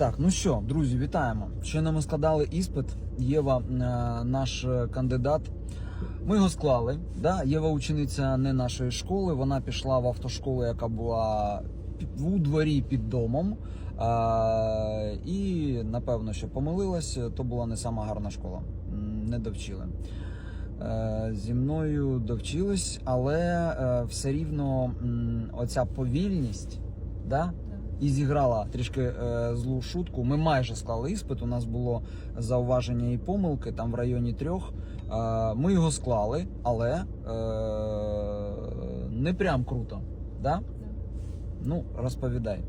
Так, ну що, друзі, вітаємо. Щойно ми складали іспит. Єва, е, наш е, кандидат. Ми його склали. Да? Єва учениця не нашої школи. Вона пішла в автошколу, яка була у дворі під домом. Е, і напевно, що помилилась, то була не сама гарна школа. Не довчили. Зі мною довчились, але все рівно оця повільність, да? І зіграла трішки е, злу шутку. Ми майже склали іспит. У нас було зауваження і помилки там в районі трьох. Е, ми його склали, але е, не прям круто. Да? Ну, розповідай.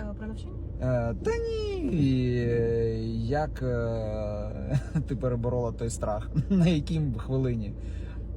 Е, Про навчання? Е, та ні, як е, ти переборола той страх? На якій хвилині?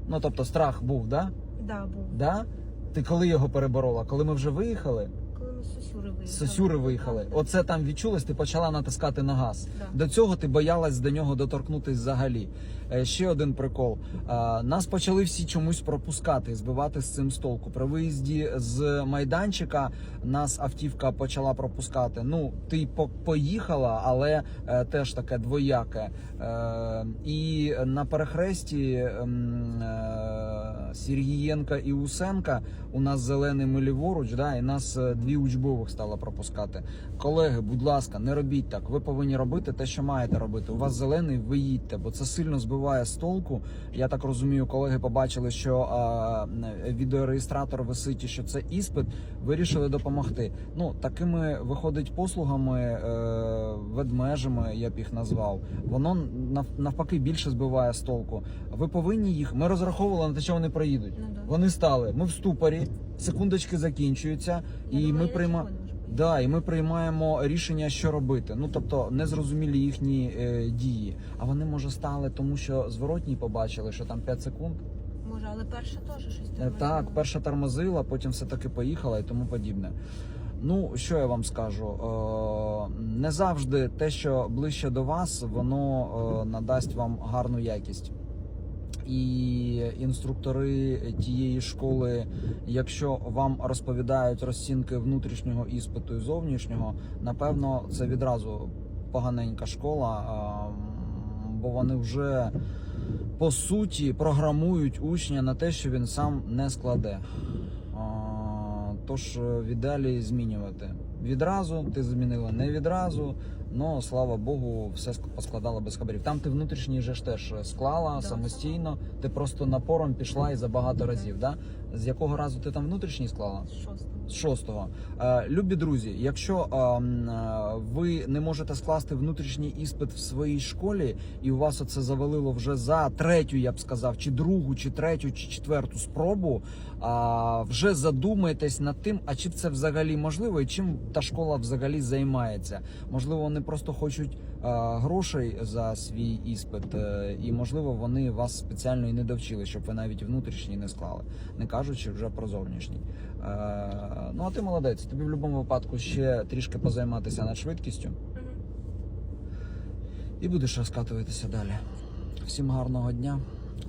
Ну, тобто, страх був, да? Да, був. Да? Ти коли його переборола? Коли ми вже виїхали? Коли ми з Сосюри виїхали. З Сосюри виїхали. Оце там відчулось, ти почала натискати на газ. Да. До цього ти боялась до нього доторкнутись взагалі. Е, Ще один прикол. Е, Нас почали всі чомусь пропускати, збивати з цим з толку. При виїзді з майданчика нас автівка почала пропускати. Ну, ти по- поїхала, але е, теж таке двояке. Е, І на перехресті ем, е, Сергієнка і Усенка у нас зелений ми ліворуч, да, і нас е, дві учбових стало пропускати. Колеги, будь ласка, не робіть так. Ви повинні робити те, що маєте робити. У вас зелений, ви їдьте, бо це сильно збиває з толку. Я так розумію, колеги побачили, що а, відеореєстратор висить, що це іспит. Вирішили допомогти. Ну такими виходить послугами, е, ведмежами, я б їх назвав. Воно навпаки більше збиває з толку. Ви повинні їх. Ми розраховували на те, що вони проїдуть. Ну, да. Вони стали. Ми в ступорі, секундочки закінчуються, Я і думала, ми я приймаємо. нічого не можу поїхати. Да, і ми приймаємо рішення, що робити. Ну тобто незрозумілі їхні е, дії. А вони може стали, тому що зворотній побачили, що там 5 секунд. Може, але перша теж щось Е, тормозила. Так, перша тормозила, потім все таки поїхала і тому подібне. Ну, що я вам скажу? Е, не завжди те, що ближче до вас, воно е, надасть вам гарну якість. І інструктори тієї школи, якщо вам розповідають розцінки внутрішнього іспиту і зовнішнього, напевно, це відразу поганенька школа, бо вони вже по суті програмують учня на те, що він сам не складе. Тож е, в ідеалі змінювати. Відразу ти змінила не відразу, але слава Богу, все ск- поскладала без хабарів. Там ти внутрішній же ж теж склала Да. самостійно. Ти просто напором пішла і за багато разів. Да? З якого разу ти там внутрішній склала? З шостого. З шостого. Е, любі друзі, якщо е, е, ви не можете скласти внутрішній іспит в своїй школі, і у вас оце завалило вже за третю, я б сказав, чи другу, чи третю, чи четверту спробу, а, вже задумайтесь над тим, а чи це взагалі можливо, і чим та школа взагалі займається. Можливо, вони просто хочуть е, грошей за свій іспит, е, і можливо вони вас спеціально і не довчили, щоб ви навіть внутрішній не склали, не кажучи вже про зовнішній. Е, Ну а ти молодець. Тобі в будь-якому випадку ще трішки позайматися над швидкістю і будеш розкатуватися далі. Всім гарного дня,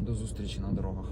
до зустрічі на дорогах.